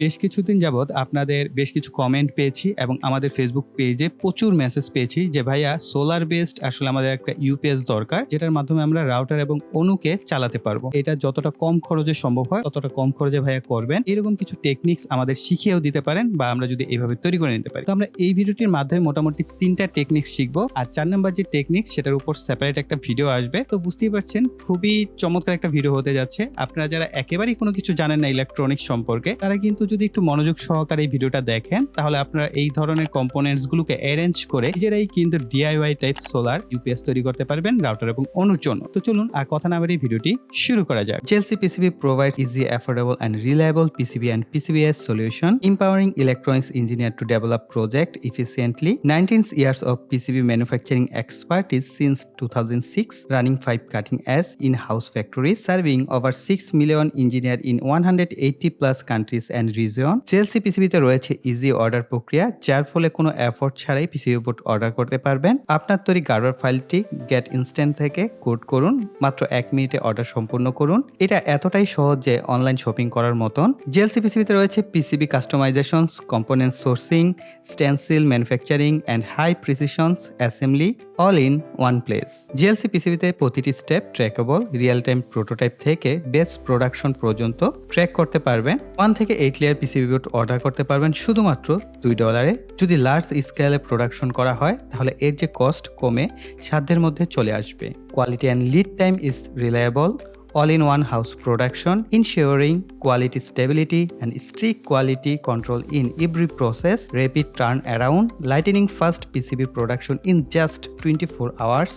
বেশ কিছুদিন যাবৎ আপনাদের বেশ কিছু কমেন্ট পেয়েছি এবং আমাদের ফেসবুক পেজে প্রচুর মেসেজ পেয়েছি যে, ভাইয়া সোলার বেসড আসলে আমাদের একটা ইউপিএস দরকার, যেটার মাধ্যমে আমরা রাউটার এবং অনুকে চালাতে পারব। এটা যতটা কম খরচে সম্ভব হয়, ততটা কম খরচে ভাইয়া করবেন। এরকম কিছু টেকনিক্স আমাদের শিখিয়েও দিতে পারেন বা আমরা যদি এইভাবে তৈরি করে নিতে পারি। তো আমরা এই ভিডিওটির মাধ্যমে মোটামুটি তিনটা টেকনিক্স শিখব আর চার নাম্বার যে টেকনিক্স সেটার উপর সেপারেট একটা ভিডিও আসবে। তো বুঝতেই পারছেন, খুবই চমৎকার একটা ভিডিও হতে যাচ্ছে। আপনারা যারা একেবারেই কোনো কিছু জানেন না ইলেকট্রনিক্স সম্পর্কে, তারা কিন্তু যদি একটু মনোযোগ সহকারে এই ভিডিওটা দেখেন, তাহলে আপনারা এই ধরনের কম্পোনেন্টস গুলোকে অ্যারেঞ্জ করে নিজেরাই কিন্তু ডিআইওয়াই টাইপ সোলার ইউপিএস তৈরি করতে পারবেন রাউটার এবং অনুর তো চলুন আর কথা না বেরিয়ে ভিডিওটি শুরু করা যাক। JLC PCB provide easy affordable and reliable PCB and PCB S solution empowering electronics engineer to develop project efficiently nineteen years of PCB manufacturing expert is since two thousand six running five cutting S in house factory serving over six million engineer in one hundred eighty plus countries and region JLC পিসিবিতে রয়েছে easy order প্রক্রিয়া, যার ফলে কোনো effort ছাড়াই PCB board order করতে পারবেন। আপনার তৈরি গার্ডার ফাইলটি গেট ইনস্ট্যান্ট থেকে কোড করুন, মাত্র এক মিনিটে অর্ডার সম্পূর্ণ করুন। এটা এতটাই সহজ যে অনলাইন শপিং করার মতন। জেলসি পিসিবিতে রয়েছে PCB customizations component sourcing stencil manufacturing and high precisions assembly all in one place JLC পিসিবিতে প্রতিটি step traceable real time prototype থেকে বেস্ট প্রোডাকশন পর্যন্ত ট্র্যাক করতে পারবেন। ওয়ান থেকে eight tier PCB board order করতে পারবেন শুধুমাত্র দুই ডলারে যদি লার্জ স্কেলে প্রোডাকশন করা হয়, তাহলে এর যে কস্ট কমে সাধ্যের মধ্যে চলে আসবে। Quality and lead time is reliable all in one house production ensuring quality stability and strict quality control in every process rapid turn around lightning fast PCB production in just twenty four hours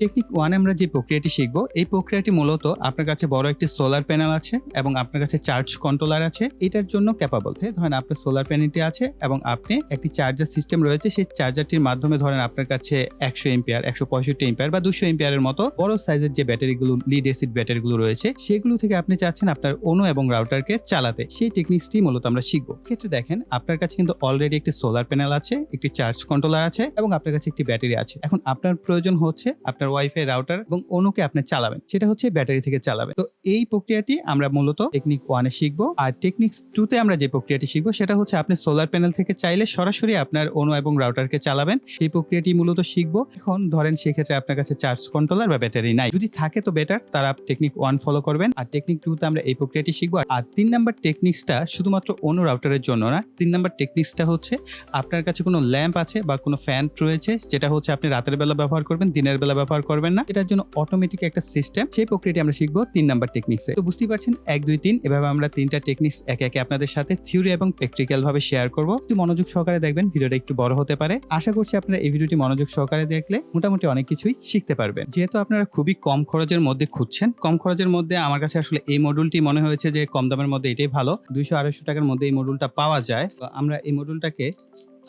technique ওয়ানে আমরা যে প্রক্রিয়াটি শিখব, এই প্রক্রিয়াটি মূলত আপনার কাছে বড় একটি সোলার প্যানেল আছে এবং আপনার কাছে চার্জ কন্ট্রোলার আছে। এটার জন্য ক্যাপাবল ধরেন আপনার সোলার প্যানেলটি আছে এবং আপনি একটি চার্জার সিস্টেম রয়েছে, সেই চার্জারটির মাধ্যমে ধরেন আপনার কাছে একশো এম্পিয়ার একশো পঁয়ষট্টি এম্পিয়ার বা দুশো এম্পিয়ারের মতো বড় সাইজের যে ব্যাটারিগুলো লিড এসিড ব্যাটারিগুলো রয়েছে, সেগুলো থেকে আপনি চাচ্ছেন আপনার অনু এবং রাউটারকে চালাতে। সেই টেকনিক্সটি মূলত আমরা শিখব। ক্ষেত্রে দেখেন, আপনার কাছে কিন্তু অলরেডি একটি সোলার প্যানেল আছে, একটি চার্জ কন্ট্রোলার আছে এবং আপনার কাছে একটি ব্যাটারি আছে। এখন আপনার প্রয়োজন হচ্ছে আপনার ওয়াইফাই রাউটার এবং অনুকে আপনি চালাবেন। সেটা হচ্ছে ব্যাটারি থেকে চালাবেন তো এই প্রক্রিয়াটি আমরা মূলত টেকনিক ওয়ানে শিখব। আর টেকনিক্স টুতে আমরা যে প্রক্রিয়াটি শিখব, সেটা হচ্ছে আপনি সোলার প্যানেল থেকে চাইলে সরাসরি আপনার অনু এবং রাউটারকে চালাবেন। সেই প্রক্রিয়াটি মূলত শিখব। এখন ধরেন সেক্ষেত্রে আপনার কাছে চার্জ কন্ট্রোলার বা ব্যাটারি নাই। যদি থাকে তো বেটার তারা টেকনিক ওয়ান ফলো করবেন। আর টেকনিক টুতে আমরা এই প্রক্রিয়াটি শিখব। আর তিন নাম্বার টেকনিক্সটা শুধুমাত্র অনু রাউটারের জন্য না, তিন নাম্বার টেকনিক্সটা হচ্ছে আপনার কাছে কোনো ল্যাম্প আছে বা কোনো ফ্যান রয়েছে, যেটা হচ্ছে আপনি রাতের বেলা ব্যবহার করবেন, দিনের বেলা ব্যবহার করবেন না। এটার জন্য অটোমেটিক একটা সিস্টেম সেই প্রক্রিয়াটি আমরা শিখব তিন নাম্বার টেকনিক্সে তো বুঝতেই পারছেন, এক, দুই, তিন, এভাবে আমরা তিনটা টেকনিক্স একে একে আপনাদের সাথে থিওরি এবং প্র্যাকটিক্যাল ভাবে শেয়ার করব। একটু মনোযোগ সহকারে দেখবেন, ভিডিওটা একটু বড় হতে পারে। আশা করছি আপনারা এই ভিডিওটি মনোযোগ সহকারে দেখলে মোটামুটি অনেক কিছুই শিখতে পারবেন। যেহেতু আপনারা খুবই কম খরচের মধ্যে খুঁজছেন, কম খরচের মধ্যে আমার কাছে আসলে এই মডুলটি মনে হয়েছে যে কম দামের মধ্যে এটাই ভালো। দুইশো, আড়াইশো টাকার মধ্যে এই মডুলটা পাওয়া যায়। তো আমরা এই মডুলটাকে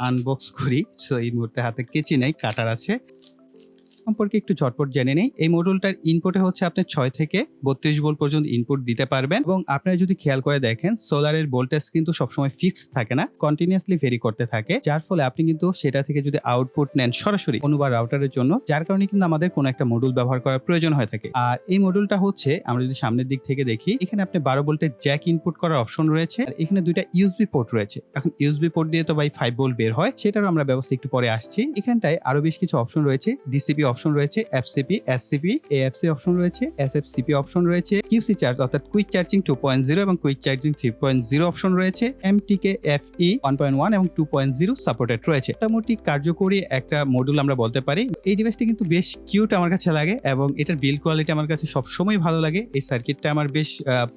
আনবক্স করি। সো এই মুহূর্তে হাতে কেচি নেই, কাটার আছে। সম্পর্কে একটু ঝটপট জেনে নেই। এই মডুলটার ইনপুটে হচ্ছে আপনি ছয় থেকে বত্রিশ ভোল্ট পর্যন্ত ইনপুট দিতে পারবেন এবং আপনারা যদি খেয়াল করে দেখেন সোলারের ভোল্টেজ কিন্তু সবসময় ফিক্স থাকে না কন্টিনিউসলি ভেরি করতে থাকে। যার ফলে আপনি কিন্তু সেটা থেকে যদি আউটপুট নেন সরাসরি অনুবার রাউটারের জন্য, যার কারণে কিন্তু আমাদের কোনো একটা মডুল ব্যবহার করার প্রয়োজন হয়ে থাকে। আর এই মডুলটা হচ্ছে, আমরা যদি সামনের দিক থেকে দেখি, এখানে আপনি বারো ভোল্টের জ্যাক ইনপুট করার অপশন রয়েছে। আর এখানে দুইটা ইউএসবি পোর্ট রয়েছে। এখন ইউএসবি পোর্ট দিয়ে তো বাই ফাইভ ভোল্ট বের হয়, সেটারও আমরা ব্যবস্থা একটু পরে আসছি। এখানটায় আরও বেশ কিছু অপশন রয়েছে ডিসিপি অপশন রয়েছে এফসিপি এসসিপি এএফসি অপশন রয়েছে এসএফসিপি অপশন রয়েছে কিউসি চার্জ অর্থাৎ quick charging two point zero এবং quick charging three point zero option রয়েছে MTK FE one point one এবং টু পয়েন্ট জিরো সাপোর্টেড রয়েছে। মোটামুটি কার্যকরী একটা মডুল আমরা বলতে পারি। এই ডিভাইসটি কিন্তু বেশ কিউট আমার কাছে লাগে এবং এটার বিল কোয়ালিটি আমার কাছে সবসময় ভালো লাগে। এই সার্কিটটা আমার বেশ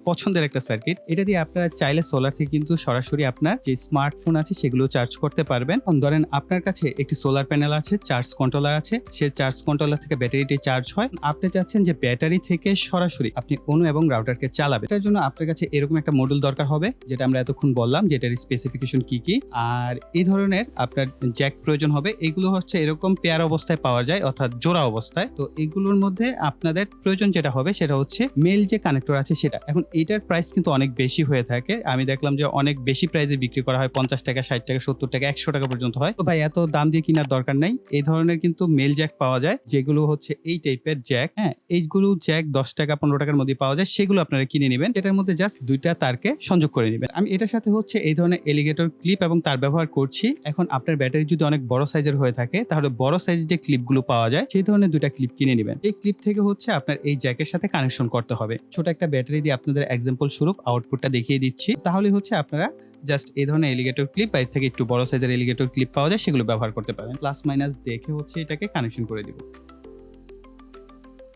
পছন্দের একটা সার্কিট এটা দিয়ে আপনারা চাইলে সোলার থেকে কিন্তু সরাসরি আপনার যে স্মার্টফোন আছে সেগুলো চার্জ করতে পারবেন। ধরেন আপনার কাছে একটি সোলার প্যানেল আছে চার্জ কন্ট্রোলার আছে, সে চার্জ কন্ট্রোলার থেকে ব্যাটারিটি চার্জ হয়। আপনি চাচ্ছেন যে ব্যাটারি থেকে সরাসরি আপনি অনু এবং রাউটারকে চালাবে এটার জন্য আপনার কাছে এরকম একটা মডুল দরকার হবে, যেটা আমরা এতক্ষণ বললাম যে এটার স্পেসিফিকেশন কি কি। আর এই ধরনের আপনার জ্যাক প্রয়োজন হবে। এগুলো হচ্ছে এরকম পেয়ার অবস্থায় পাওয়া যায়, অর্থাৎ জোড়া অবস্থায়। তো এগুলোর মধ্যে আপনাদের প্রয়োজন যেটা হবে, সেটা হচ্ছে মেল যে কানেক্টর আছে সেটা। এখন এটার প্রাইস কিন্তু অনেক বেশি হয়ে থাকে। আমি দেখলাম যে অনেক বেশি প্রাইসে বিক্রি করা হয়, পঞ্চাশ টাকা, ষাট টাকা, সত্তর টাকা, একশো টাকা পর্যন্ত হয়। তো ভাই, এত দাম দিয়ে কেনার দরকার নাই। এই ধরনের কিন্তু মেল জ্যাক পাওয়া যায়। যেগুলো হচ্ছে এই টাইপের জ্যাক হ্যাঁ এইগুলো জ্যাক দশ টাকা, পনেরো টাকার মধ্যে পাওয়া যায়, সেগুলো আপনারা কিনে নেবেন। এটার মধ্যে জাস্ট দুইটা তারকে সংযোগ করে নেবেন। আমি এটার সাথে হচ্ছে এই ধরনের এলিগেটর ক্লিপ এবং তার ব্যবহার করছি। এখন আপনার ব্যাটারি যদি অনেক বড় সাইজের হয়ে থাকে, তাহলে বড় সাইজের যে ক্লিপগুলো পাওয়া যায়, সেই ধরনের দুইটা ক্লিপ কিনে নেবেন। এই ক্লিপ থেকে হচ্ছে আপনার এই জ্যাকের সাথে কানেকশন করতে হবে। ছোট একটা ব্যাটারি দিয়ে আপনাদের এক্সাম্পল স্বরূপ আউটপুটটা দেখিয়ে দিচ্ছি। তাহলে হচ্ছে আপনারা জাস্ট এই ধরনের এলিগেটর ক্লিপ এর থেকে একটু বড় সাইজের এলিগেটর ক্লিপ পাওয়া যায়, সেগুলো ব্যবহার করতে পারেন। প্লাস মাইনাস দেখে হচ্ছে এটাকে কানেকশন করে দিব।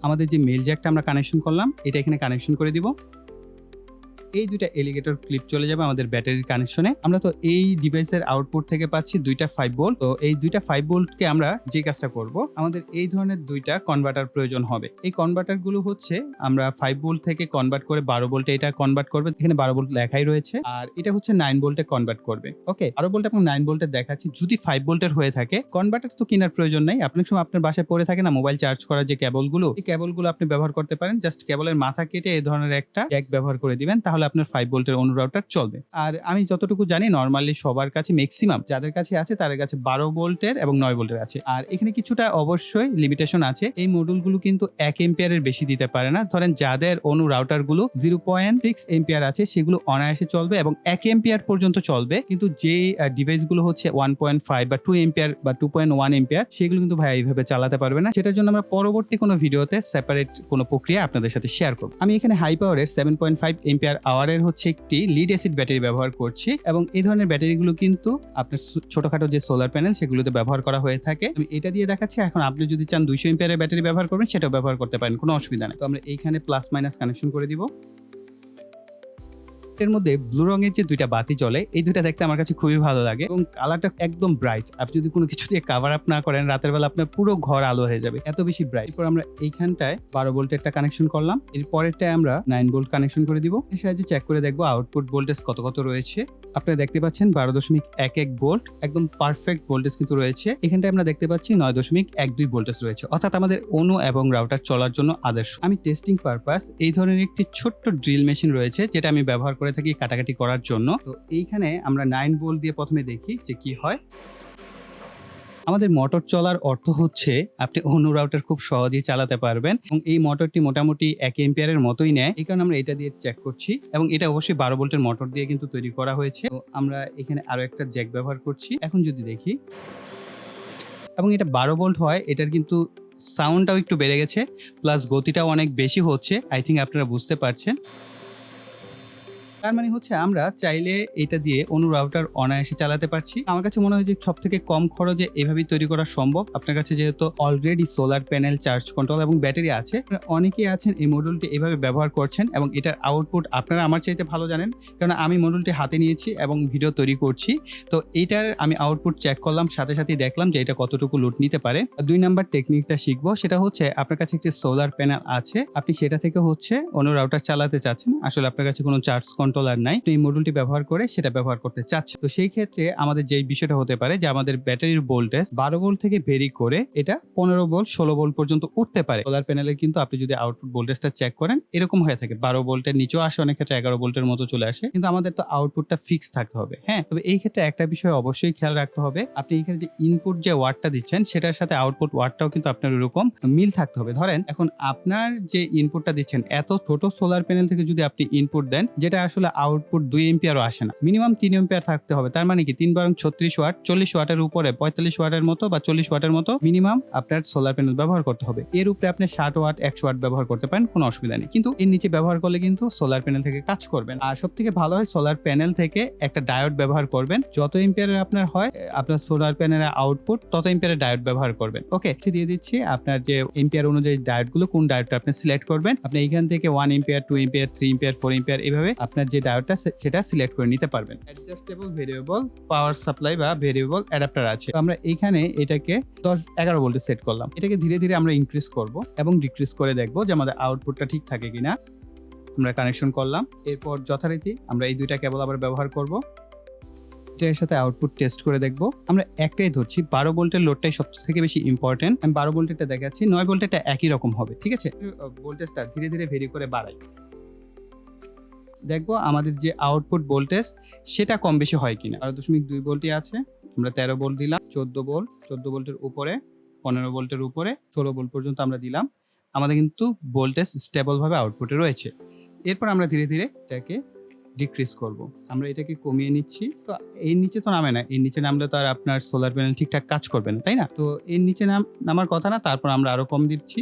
আমাদের যে মেল জ্যাকটা আমরা কানেকশন করলাম, এটা এখানে কানেকশন করে দিব। এই দুইটা এলিগেটর ক্লিপ চলে যাবে আমাদের ব্যাটারির কানেকশনে আমরা তো এই ডিভাইসের আউটপুট থেকে পাচ্ছি দুইটা ফাইভ বোল্ট তো এই দুইটা ফাইভ ভোল্টকে আমরা যে কাজটা করব, আমাদের এই ধরনের দুইটা কনভার্টার প্রয়োজন হবে। এই কনভার্টারগুলো হচ্ছে আমরা ফাইভ বোল্ট থেকে কনভার্ট করে বারো ভোল্টে এটা কনভার্ট করবে। এখানে বারো বোল্ট লেখাই রয়েছে। আর এটা হচ্ছে নাইন বোল্টে কনভার্ট করবে। ওকে বারো ভোল্ট এবং নাইন বোল্টে দেখাচ্ছি। যদি ফাইভ বোল্টের হয়ে থাকে কনভার্টার তো কেনার প্রয়োজন নাই। আপনার সময় আপনার বাসায় পড়ে থাকে না মোবাইল চার্জ করার যে কেবলগুলো এই কেবলগুলো আপনি ব্যবহার করতে পারেন। জাস্ট কেবলের মাথা কেটে এই ধরনের একটা ব্যাগ ব্যবহার করে দিবেন। তাহলে আপনার ফাইভ ভোল্টের অনুরাউটার চলবে। আর আমি যতটুকু জানি নর্মালি সবার কাছে ম্যাক্সিমাম যাদের কাছে আছে, তাদের কাছে বারো ভোল্টের এবং নয় ভোল্টের আছে। আর এখানে কিছুটা অবশ্যই লিমিটেশন আছে। এই মডুলগুলো কিন্তু এক এম্পিয়ারের বেশি দিতে পারে না। ধরেন যাদের অনু রাউটারগুলো জিরো পয়েন্ট সিক্স এম্পিয়ার আছে, সেগুলো অনায়াসে চলবে এবং এক এম্পিয়ার পর্যন্ত চলবে। কিন্তু যে ডিভাইসগুলো হচ্ছে ওয়ান পয়েন্ট ফাইভ বা টু এম্পিয়ার বা টু পয়েন্ট ওয়ান এম্পিয়ার সেগুলো কিন্তু ভাই এইভাবে চালাতে পারবে না। সেটার জন্য আমরা পরবর্তী কোনো ভিডিওতে সেপারেট কোনো প্রক্রিয়া আপনাদের সাথে শেয়ার করব। আমি এখানে হাই পাওয়ারের সেভেন পয়েন্ট ফাইভ এম্পিয়ার আওয়ারের হচ্ছে একটি লিড অ্যাসিড ব্যাটারি ব্যবহার করছি এবং এই ধরনের ব্যাটারিগুলো কিন্তু আপনার ছোটখাটো যে সোলার প্যানেল সেগুলোতে ব্যবহার করা হয়ে থাকে। আমি এটা দিয়ে দেখাচ্ছি, এখন আপনি যদি চান দুইশো এম্পিয়ারের ব্যাটারি ব্যবহার করবেন, সেটাও ব্যবহার করতে পারেন, কোনো অসুবিধা নেই। তো আমরা এইখানে প্লাস মাইনাস কানেকশন করে দিব। এর মধ্যে ব্লু রঙের যে দুইটা বাতি চলে এই দুইটা দেখতে আমার কাছে খুবই ভালো লাগে এবং কালারটা একদম ব্রাইট আপনি যদি কোনো কিছু দিয়ে কাভার আপ না করেন, রাতের বেলা আপনার পুরো ঘর আলো হয়ে যাবে। এত বেশি ব্রাইট এরপর আমরা এইখানটায় বারো ভোল্টের একটা কানেকশন করলাম। এর পরেরটায় আমরা নাইন ভোল্ট কানেকশন করে দিব। এর সাহায্যে চেক করে দেখব আউটপুট ভোল্টেজ কত কত রয়েছে। আপনারা দেখতে পাচ্ছেন বারো দশমিক এক এক ভোল্ট একদম পারফেক্ট ভোল্টেজ কিন্তু রয়েছে। এখানটায় আমরা দেখতে পাচ্ছি নয় দশমিক এক দুই ভোল্টেজ রয়েছে। অর্থাৎ আমাদের অনু এবং রাউটার চলার জন্য আদর্শ। আমি টেস্টিং পারপাস এই ধরনের একটি ছোট্ট ড্রিল মেশিন রয়েছে, যেটা আমি ব্যবহার করে থাকি কাটাকাটি করার জন্য। তো এইখানে আমরা নাইন ভোল্ট দিয়ে প্রথমে দেখি যে কি হয়। আমাদের মোটর চলার অর্থ হচ্ছে আপনি অন্য রাউটার খুব সহজেই চালাতে পারবেন এবং এই মোটরটি মোটামুটি এক এম্পিয়ারের মতোই নেয়। এই কারণে আমরা এটা দিয়ে চেক করছি এবং এটা অবশ্যই বারো ভোল্টের মোটর দিয়ে কিন্তু তৈরি করা হয়েছে। তো আমরা এখানে আরও একটা জ্যাক ব্যবহার করছি। এখন যদি দেখি এবং এটা বারো ভোল্ট হয়, এটার কিন্তু সাউন্ডটাও একটু বেড়ে গেছে প্লাস গতিটাও অনেক বেশি হচ্ছে। আই থিঙ্ক আপনারা বুঝতে পারছেন। তার মানে হচ্ছে আমরা চাইলে এটা দিয়ে অনু রাউটার অনায়াসে চালাতে পারছি। আমার কাছে মনে হয় যে সব থেকে কম খরচে এভাবেই তৈরি করা সম্ভব। আপনার কাছে যেহেতু already solar panel charge control এবং ব্যাটারি আছে অনেকেই আছেন এই মডুলটি এভাবে ব্যবহার করছেন এবং এটার আউটপুট আপনারা আমার চাইতে ভালো জানেন। কারণ আমি মডুলটি হাতে নিয়েছি এবং ভিডিও তৈরি করছি। তো এইটার আমি আউটপুট চেক করলাম, সাথে সাথেই দেখলাম যে এটা কতটুকু লোড নিতে পারে। দুই নাম্বার টেকনিকটা শিখব, সেটা হচ্ছে আপনার কাছে একটি সোলার প্যানেল আছে। আপনি সেটা থেকে হচ্ছে অন্য রাউটার চালাতে চাচ্ছেন। আসলে আপনার কাছে কোনো চার্জ কন্ট্রোলার নাই, তো এই মডুলটি ব্যবহার করে সেটা ব্যবহার করতে চাচ্ছে। তো সেই ক্ষেত্রে আমাদের যে বিষয়টা হতে পারে যে আমাদের ব্যাটারির ভোল্টেজ বারো ভোল্ট থেকে ভেরি করে এটা পনেরো ভোল্ট ষোলো ভোল্ট পর্যন্ত উঠতে পারে। সোলার প্যানেলে কিন্তু আপনি যদি আউটপুট ভোল্টেজটা চেক করেন, এরকম হয়ে থাকে। বারো ভোল্টের নিচেও আসে, অনেক ক্ষেত্রে এগারো ভোল্টের মতো চলে আসে। কিন্তু আমাদের তো আউটপুটটা ফিক্স থাকতে হবে। হ্যাঁ তবে এই ক্ষেত্রে একটা বিষয় অবশ্যই খেয়াল রাখতে হবে। আপনি এখানে যে ইনপুট যে ওয়ার্ডটা দিচ্ছেন, সেটার সাথে আউটপুট ওয়াটটাও কিন্তু আপনার এরকম মিল থাকতে হবে। ধরেন, এখন আপনার যে ইনপুটটা দিচ্ছেন, এত ছোট সোলার প্যানেল থেকে যদি আপনি ইনপুট দেন, যেটা আসলে আউটপুট দুই এম্পিয়ারও আসে না। মিনিমাম তিন এম্পিয়ার থাকতে হবে। তার মানে কি? তিন বারং ছত্রিশ ওয়াট চল্লিশ ওয়াটের উপরে পঁয়তাল্লিশ ওয়াটের মতো বা চল্লিশ ওয়াটের মতো মিনিমাম আপনার সোলার প্যানেল ব্যবহার করতে হবে। এর উপরে আপনি ষাট ওয়াট একশো ওয়াট ব্যবহার করতে পারেন, কোনো অসুবিধা নেই। কিন্তু এর নিচে ব্যবহার করলে কিন্তু সোলার প্যানেল থেকে কাজ করবেন আর সব থেকে ভালো হয় সোলার প্যানেল থেকে একটা ডায়োড ব্যবহার করবেন। যত এম্পিয়ারের আপনার হয় আপনার সোলার প্যানেলের আউটপুট তত এম্পিয়ারের ডায়োড ব্যবহার করবেন। ওকে দিয়ে দিচ্ছি আপনার যে এম্পিয়ার অনুযায়ী ডায়োডগুলো কোন ডায়োডটা আপনি সিলেক্ট করবেন। আপনি এখান থেকে one ampere two ampere three ampere four ampere এভাবে আপনার যে ডায়োডটা সেটা সিলেক্ট করে নিতে পারবেন। অ্যাডজাস্টেবল ভেরিয়েবল পাওয়ার সাপ্লাই বা ভেরিয়েবল অ্যাডাপ্টার আছে। আমরা এইখানে এটাকে দশ, এগারো ভোল্টে সেট করলাম। এটাকে ধীরে ধীরে আমরা ইনক্রিজ করব এবং ডিক্রিজ করে দেখব যে আমাদের আউটপুটটা ঠিক থাকে কিনা। আমরা কানেকশন করলাম। এরপর যথারীতি আমরা এই দুইটা কেবল আবার ব্যবহার করব। এটার সাথে আউটপুট টেস্ট করে দেখব। আমরা একটাই ধরছি, বারো ভোল্টের লোডটাই সব থেকে বেশি ইম্পর্টেন্ট আমি বারো ভোল্টেরটা দেখাচ্ছি, নয় ভোল্টেরটা একই রকম হবে, ঠিক আছে? ভোল্টেজটা ধীরে ধীরে ভেরি করে বাড়াই। দেখব আমাদের যে আউটপুট ভোল্টেজ সেটা কম বেশি হয় কিনা। বারো দশমিক দুই ভোল্টই আছে, আমরা তেরো ভোল্ট দিলাম, চোদ্দ ভোল্ট চোদ্দ ভোল্টের উপরে, পনেরো ভোল্টের উপরে, ষোলো ভোল্ট পর্যন্ত আমরা দিলাম। আমাদের কিন্তু ভোল্টেজ স্টেবলভাবে আউটপুটে রয়েছে। এরপর আমরা ধীরে ধীরে এটাকে ডিক্রিজ করব। আমরা এটাকে কমিয়ে নিচ্ছি। তো এর নিচে তো নামে না, এর নিচে নামলে তো আর আপনার সোলার প্যানেল ঠিকঠাক কাজ করবে না, তাই না? তো এর নিচে নাম, নামার কথা না, তারপর আমরা আরও কম দিচ্ছি।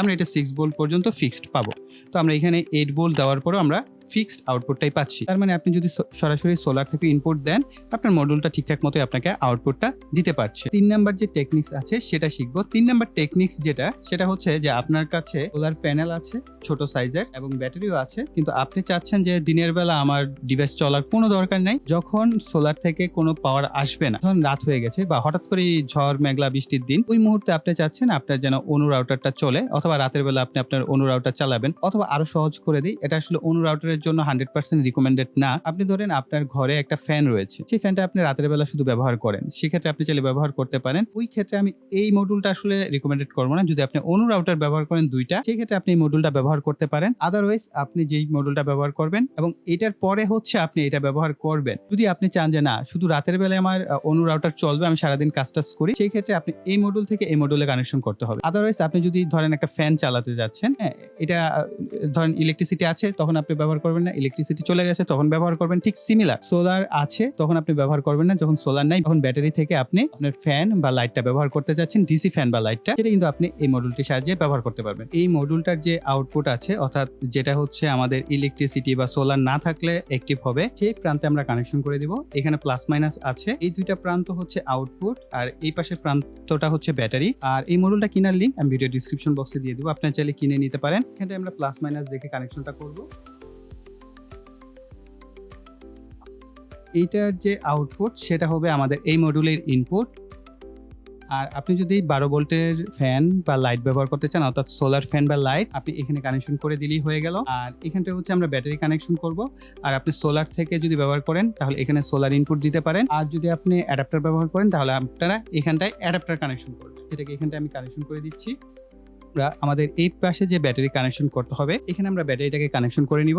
আমরা এটা সিক্স ভোল্ট পর্যন্ত ফিক্সড পাবো। তো আমরা এখানে এইট ভোল্ট দেওয়ার পরেও আমরা ফিক্সড আউটপুটটাই পাচ্ছি। তার মানে আপনি যদি সরাসরি সোলার থেকে ইনপুট দেন, আপনার মডুলটা ঠিকঠাক মতো আপনাকে আউটপুটটা দিতে পারছে। তিন নাম্বার যে টেকনিক্স আছে, সেটা শিখব। তিন নাম্বার টেকনিক্স যেটা, সেটা হচ্ছে যে আপনার কাছে সোলার প্যানেল আছে, ছোট সাইজের এবং ব্যাটারিও আছে। কিন্তু আপনি চাচ্ছেন যে দিনের বেলা আমার ডিভাইস চলার কোনো দরকার নাই। যখন সোলার থেকে কোনো পাওয়ার আসবে না, ধরুন রাত হয়ে গেছে বা হঠাৎ করে ঝড়, মেঘলা বৃষ্টির দিন, ওই মুহূর্তে আপনি চাচ্ছেন আপনার যেন অনু রাউটারটা চলে, অথবা রাতের বেলা আপনি আপনার অনু রাউটার চালাবেন। অথবা আরও সহজ করে দিই, এটা আসলে অনু রাউটারের জন্য হান্ড্রেড পার্সেন্ট রিকমেন্ডেড না। আপনি ধরেন আপনার ঘরে একটা ফ্যান রয়েছে, সেই ফ্যানটা আপনি রাতের বেলা শুধু ব্যবহার করেন, সেক্ষেত্রে আপনি চাইলে ব্যবহার করতে পারেন। ওই ক্ষেত্রে আমি এই মডুলটা আসলে রিকমেন্ডেড করব না, যদি আপনি অনু রাউটার ব্যবহার করেন দুইটা, সেই ক্ষেত্রে আপনি এই মডুলটা ব্যবহার করতে পারেন। আদারওয়াইজ আপনি যেই মডুলটা ব্যবহার করবেন এবং এটার পরে হচ্ছে আপনি এটা ব্যবহার করবেন। যদি আপনি চান যে না, শুধু রাতের বেলায় আমার অনু রাউটার চলবে, আমি সারাদিন কাজ টাজ করি, সেই ক্ষেত্রে আপনি এই মডুল থেকে এই মডুলে কানেকশন করতে হবে। আদারওয়াইজ আপনি যদি ধরেন একটা ফ্যান চালাতে যাচ্ছেন হ্যাঁ এটা ধরেন ইলেকট্রিসিটি আছে, তখন আপনি ব্যবহার করবেন না। ইলেকট্রিসিটি চলে গেছে, তখন ব্যবহার করবেন। ঠিক সিমিলার সোলার আছে, তখন আপনি ব্যবহার করবেন না। যখন সোলার নাই, তখন ব্যাটারি থেকে আপনি আপনার ফ্যান বা লাইটটা ব্যবহার করতে যাচ্ছেন ডিসি ফ্যান বা লাইটটা সেটা কিন্তু আপনি এই মডুলটির সাহায্যে ব্যবহার করতে পারবেন। এই মডুলটার যে আউটপুট আছে, অর্থাৎ যেটা হচ্ছে আমাদের ইলেকট্রিসিটি বা সোলার না থাকলে অ্যাক্টিভ হবে, সেই প্রান্তে আমরা কানেকশন করে দিব। এখানে প্লাস মাইনাস আছে। এই দুইটা প্রান্ত হচ্ছে আউটপুট আর এই পাশের প্রান্তটা হচ্ছে ব্যাটারি আর এই মডুলটা কেনার লিঙ্ক আমি ভিডিও ডিসক্রিপশন বক্সে দিয়ে দেবো। আপনার চাইলে কিনে নিতে পারেন। এখানে আমরা প্লাস মাইনাস দেখে কানেকশনটা করব। এইটার যে আউটপুট সেটা হবে আমাদের এই মডিউলের ইনপুট আর আপনি যদি বারো ভোল্টের ফ্যান বা লাইট ব্যবহার করতে চান, অর্থাৎ সোলার ফ্যান বা লাইট আপনি এখানে কানেকশন করে দিলেই হয়ে গেল। আর এখানটা হচ্ছে আমরা ব্যাটারি কানেকশন করব। আর আপনি সোলার থেকে যদি ব্যবহার করেন, তাহলে এখানে সোলার ইনপুট দিতে পারেন। আর যদি আপনি অ্যাডাপ্টার ব্যবহার করেন, তাহলে আপনারা এখানটায় অ্যাডাপ্টার কানেকশন করবেন। এটাকে এখানটায় আমি কানেকশন করে দিচ্ছি। আমরা আমাদের এই পাশে যে ব্যাটারি কানেকশন করতে হবে, এখানে আমরা ব্যাটারিটাকে কানেকশন করে নিব।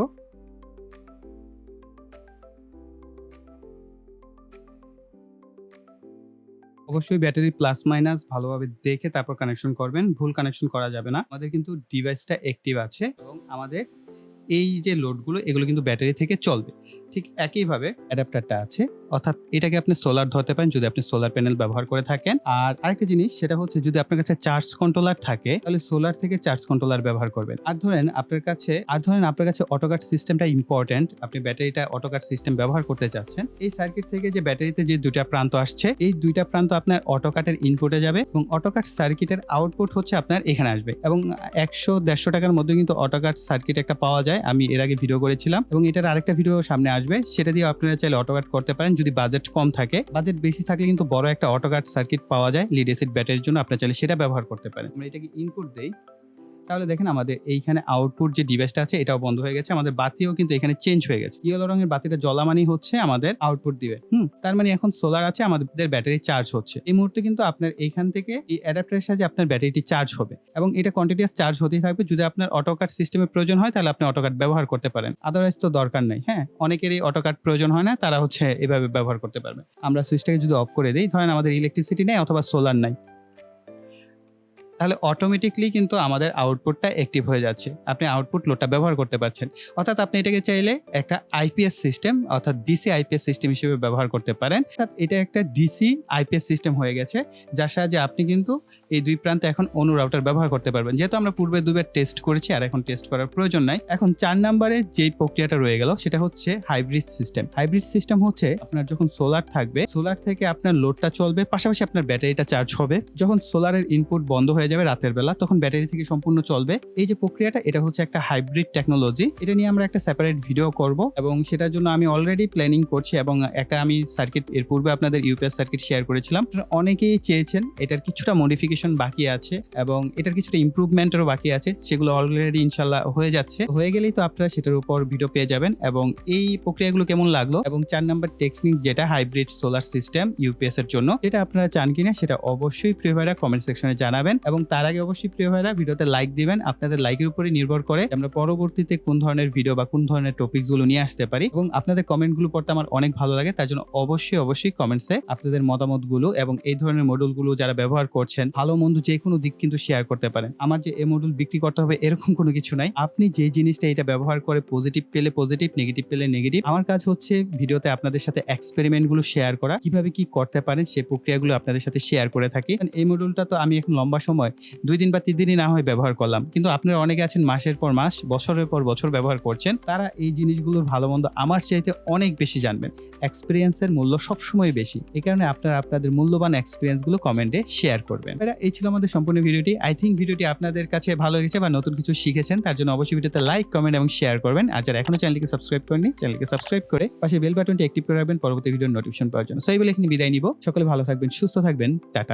অবশ্যই ব্যাটারি প্লাস মাইনাস ভালোভাবে দেখে তারপর কানেকশন করবেন, ভুল কানেকশন করা যাবে না। আমাদের কিন্তু ডিভাইসটা অ্যাক্টিভ আছে এবং আমাদের এই যে লোডগুলো, এগুলো কিন্তু ব্যাটারি থেকে চলবে। ঠিক একইভাবে অ্যাডাপ্টারটা আছে। অর্থাৎ এটাকে আপনি সোলার ধরতে পারেন যদি আপনি সোলার প্যানেল ব্যবহার করে থাকেন। আর আরেকটা জিনিস, সেটা হচ্ছে যদি আপনার কাছে চার্জ কন্ট্রোলার থাকে, তাহলে সোলার থেকে চার্জ কন্ট্রোলার ব্যবহার করবেন। আর ধরেন আপনার কাছে, আর ধরেন আপনার কাছে অটোকাট সিস্টেমটা ইম্পর্টেন্ট আপনি ব্যাটারিটা অটোকাট সিস্টেম ব্যবহার করতে চাচ্ছেন, এই সার্কিট থেকে যে ব্যাটারিতে যে দুইটা প্রান্ত আসছে, এই দুইটা প্রান্ত আপনার অটোকাটের ইনপুটে যাবে এবং অটোকাট সার্কিটের আউটপুট হচ্ছে আপনার এখানে আসবে। এবং একশো, দেড়শো টাকার মধ্যে কিন্তু অটোকাট সার্কিট একটা পাওয়া যায়, আমি এর আগে ভিডিও করেছিলাম এবং এটার আরেকটা ভিডিও সামনে আসবে, সেটা দিয়ে আপনারা চাইলে অটোকাট করতে পারেন। যদি বাজেট কম থাকে বাজেট বেশি থাকলে কিন্তু বড় একটা অটোকাট সার্কিট পাওয়া যায় লিড এসিড ব্যাটারির জন্য। আপনার চাইলে সেটা ব্যবহার করতে পারেন। আমরা এটাকে ইনপুট দেই। তাহলে দেখেন আমাদের এইখানে আউটপুট যে ডিভাইসটা আছে, এটাও বন্ধ হয়ে গেছে। আমাদের বাতিও কিন্তু এখানে চেঞ্জ হয়ে গেছে। ইয়েলো রঙের বাতিটা জ্বলা মানেই হচ্ছে আমাদের আউটপুট দিবে হুম, তার মানে এখন সোলার আছে, আমাদের ব্যাটারি চার্জ হচ্ছে। এই মুহূর্তে কিন্তু আপনার এখান থেকে এই অ্যাডাপ্টারের সাহায্যে আপনার ব্যাটারিটি চার্জ হবে। এবং এটা কন্টিনিউয়াস চার্জ হতেই থাকবে। যদি আপনার অটোকাট সিস্টেমের প্রয়োজন হয়, তাহলে আপনি অটোকাট ব্যবহার করতে পারেন। আদারওয়াইজ তো দরকার নেই হ্যাঁ? অনেকেরই অটোকাট প্রয়োজন হয় না, তারা হচ্ছে এভাবে ব্যবহার করতে পারবে। আমরা সুইচটাকে যদি অফ করে দিই, ধরেন আমাদের ইলেকট্রিসিটি নেই অথবা সোলার নাই। তাহলে অটোমেটিকলি কিন্তু আমাদের আউটপুটটা অ্যাক্টিভ হয়ে যাচ্ছে। আপনি আউটপুট লোডটা ব্যবহার করতে পারছেন। অর্থাৎ আপনি এটাকে চাইলে একটা আইপিএস সিস্টেম অর্থাৎ ডিসি আইপিএস সিস্টেম হিসেবে ব্যবহার করতে পারেন। অর্থাৎ এটা একটা ডিসি আইপিএস সিস্টেম হয়ে গেছে, যার সাহায্যে আপনি কিন্তু এই দুই প্রান্তে এখন অনু রাউটার ব্যবহার করতে পারবেন। যেহেতু আমরা পূর্বে দুবার টেস্ট করেছি আর এখন টেস্ট করার প্রয়োজন নাই, এখন চার নম্বরে যেই প্রক্রিয়াটা রয়ে গেল সেটা হচ্ছে হাইব্রিড সিস্টেম হাইব্রিড সিস্টেম হচ্ছে আপনার যখন সোলার থাকবে সোলার থেকে আপনার লোডটা চলবে, পাশাপাশি আপনার ব্যাটারিটা চার্জ হবে। যখন সোলারের ইনপুট বন্ধ হয়ে যাবে রাতের বেলা, তখন ব্যাটারি থেকে সম্পূর্ণ চলবে। এই যে প্রক্রিয়াটা, এটা হচ্ছে একটা হাইব্রিড টেকনোলজি এটা নিয়ে আমরা একটা সেপারেট ভিডিও করব এবং সেটার জন্য আমি অলরেডি প্ল্যানিং করছি এবং একটা আমি সার্কিট এর পূর্বে আপনাদের ইউপিএস সার্কিট শেয়ার করেছিলাম। অনেকেই চেয়েছেন এটার কিছুটা মডিফিকেশন বাকি আছে এবং এটার কিছুটা ইমপ্রুভমেন্টেরও বাকি আছে, সেগুলো অলরেডি ইনশাল্লাহ হয়ে যাচ্ছে। হয়ে গেলেই তো আপনারা সেটার উপর ভিডিও পেয়ে যাবেন এবং এই প্রক্রিয়াগুলো কেমন লাগল? এবং চার নাম্বার টেকনিক যেটা হাইব্রিড সোলার সিস্টেম ইউপিএস এর জন্য যেটা আপনারা চান কিনা সেটা অবশ্যই প্রিয় ভাইরা কমেন্ট সেকশনে জানাবেন এবং তার আগে অবশ্যই প্রিয় ভাইরা ভিডিওতে লাইক দিবেন, আপনাদের লাইকের উপরে নির্ভর করে আমরা পরবর্তীতে কোন ধরনের ভিডিও বা কোন ধরনের টপিকসগুলো নিয়ে আসতে পারি এবং আপনাদের কমেন্টগুলো পড়তে আমার অনেক ভালো লাগে, তার জন্য অবশ্যই অবশ্যই কমেন্টসে আপনাদের মতামতগুলো এবং এই ধরনের মডেলগুলো যারা ব্যবহার করছেন ভালো মন্দ যে কোনো দিক কিন্তু শেয়ার করতে পারেন। আমার যে এই মডেল বিক্রি করতে হবে এরকম কোনো কিছু নাই। আপনি যে জিনিসটা এটা ব্যবহার করে পজিটিভ পেলে পজিটিভ নেগেটিভ পেলে নেগেটিভ আমার কাজ হচ্ছে ভিডিওতে আপনাদের সাথে এক্সপেরিমেন্টগুলো শেয়ার করা, কীভাবে কি করতে পারেন সেই প্রক্রিয়াগুলো আপনাদের সাথে শেয়ার করে থাকি। এই মডেলটা তো আমি এখন লম্বা সময়, দুই দিন বা তিন দিনই না হয় ব্যবহার করলাম। কিন্তু আপনারা অনেকে আছেন মাসের পর মাস, বছরের পর বছর ব্যবহার করছেন, তারা এই জিনিসগুলোর ভালো মন্দ আমার চাইতে অনেক বেশি জানবেন। এক্সপিরিয়েন্সের মূল্য সবসময় বেশি। এই কারণে আপনারা আপনাদের মূল্যবান এক্সপিরিয়েন্সগুলো কমেন্টে শেয়ার করবেন। এই ছিল আমাদের সম্পূর্ণ ভিডিওটি। আই থিঙ্ক ভিডিওটি আপনাদের কাছে ভালো লেগেছে বা নতুন কিছু শিখেছেন, তার জন্য অবশ্যই ভিডিওতে লাইক কমেন্ট এবং শেয়ার করবেন। আর যারা এখনও চ্যানেলকে সাবস্ক্রাইব করেনি চ্যানেলকে সাবস্ক্রাইব করে পাশে বেল বাটনটি অ্যাক্টিভ করে রাখবেন, পরবর্তী ভিডিওর নোটিফিকেশন পাওয়ার জন্য। সেই বলে এখানে বিদায় নিব। সকলে ভালো থাকবেন, সুস্থ থাকবেন। টাটা।